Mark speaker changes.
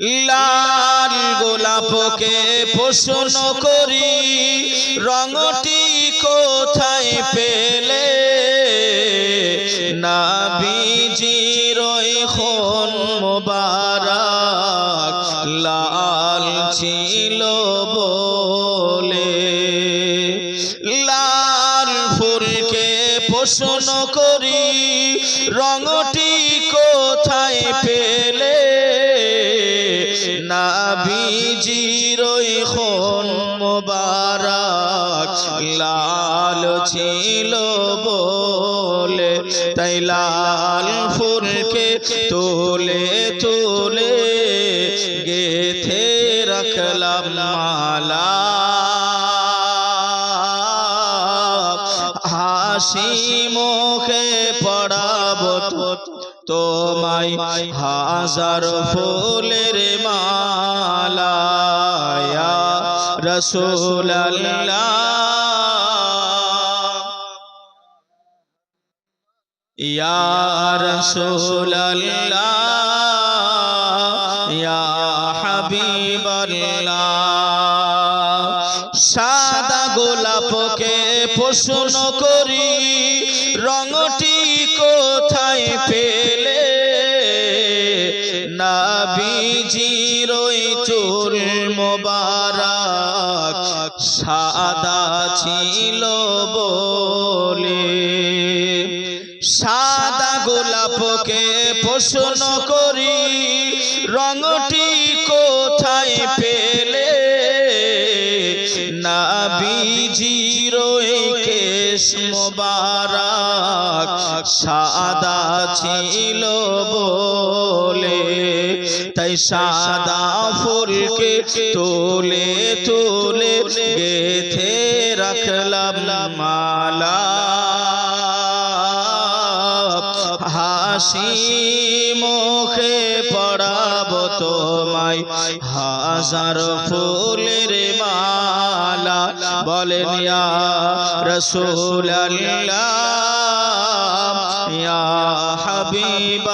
Speaker 1: লাল গোলাপকে প্রশ্ন করি রঙটি কোথায় পেলে? না নাবিজির খন মোবারক লাল ছিল বলে। লাল ফুলকে প্রশ্ন করি রঙটি কোথায় খন মোবারক, লাল ছিল বলে, তাই লাল ফুলকে তোলে তোলে গেথে রাখলাম মালা। হাসি মুখে পড়াবো তোমায়, হাজার ফুলের মালা। রসুল রসুল ইয়া হাবিব সাদা গোলাপকে প্রশ্ন করি রঙটি কোথায় পেলে? নাবিজির চুল মোবারক, সাদা ছিল বলে। সাদা গোলাপকে প্রশ্ন করি, রঙটি কোথায় পেলে? নাবিজির কেশ মোবারক, সাদা ছিল বলে। তাই সাদা ফুলকে তোলে তোলে গেথে রাখলাম মালা। হাসি মুখে পড়াবো তোমায়, হাজার ফুলের মালা। বলেন রসুল ইয়া হাবিব